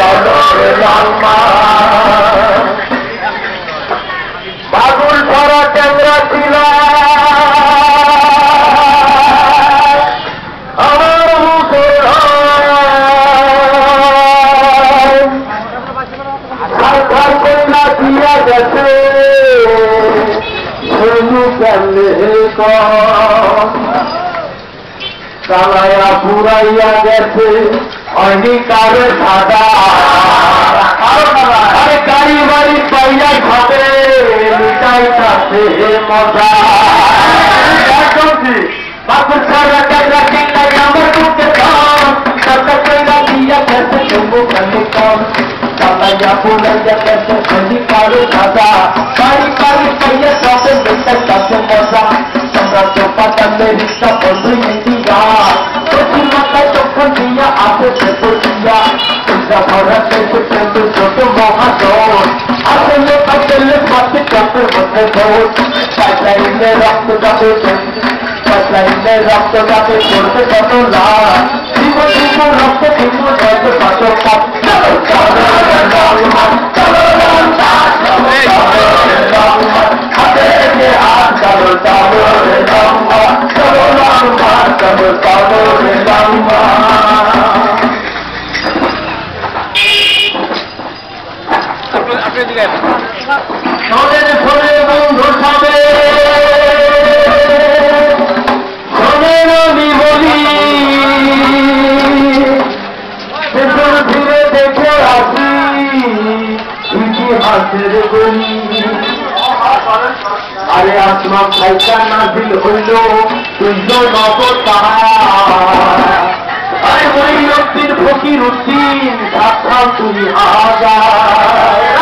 চলো রে লম্বা বাবুল ভরা চন্দ্রা ছিল। আমার মুখের সরকার কন্যা দিয়া গেছে। সোনু কালায়া পুরাইয়া গেছে। অঙ্গীকার সাদা আরে গাড়ি বাড়ি পাইয়া খাবে মিটাই কাছে মজা বাপুর সারা কাজা কিনা আমার বুকে কাম সরকার কন্যা দিয়া গেছে সোনু কেমনে কম কালায়া পুরাইয়া গেছে অঙ্গীকার সাদা গাড়ি বাড়ি পাইয়া খাবে মিটাই কাছে মজা তোমরা তো পাতালে রিক্সা বন্ধু ইন্ডিয়া রক্ত যাবে পাইপলাইনে রক্ত যাবে করবে কত লাভ জীবন জীবন রক্ত জীবন রক্ত কত পাপ চলো চলো রহমান চলো রহমান চলো শোনেন শোনে বন্ধু শোনেন আমি বলি পেছন ফিরে দেখে আসি, ইতিহাসের গলি আরে আসমা নাজিল হইল তুইও নবতার ফকির উদ্দিন তুমি হাজার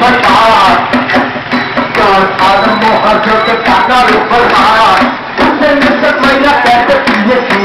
پتہ آ ڪا آدم هو هر ڪي تقاضا رول ڪري وڃي ڇا نٿي ڏسڻي لکي ته تي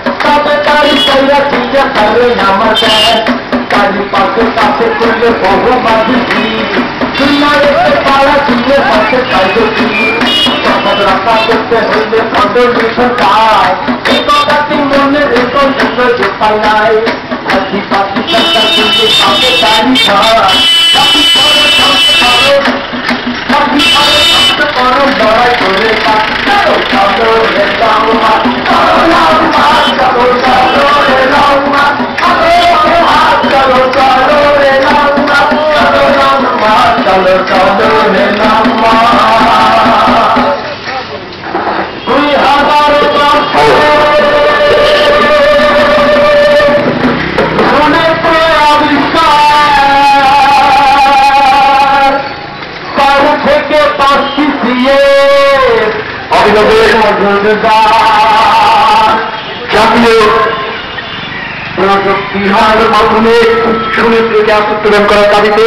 তবে তারি চাইনা দিয়া সারে আমার দেশ কালী পাশে কাছে করলে বহু বাঁধি। দুনিয়াতে পাড়া দিয়ে পাশে পাইবে সমাজ রক্ষা করতে হইলে ফটো লিখে পায় এই কথাটি মনে রেখো জন্য উপায় নাই। আছি পাখি সরকার পাবে তারি জাতীয় প্রযুক্তি হার মাধ্যমে সুনীতিকে উত্তোলন করার দাবিতে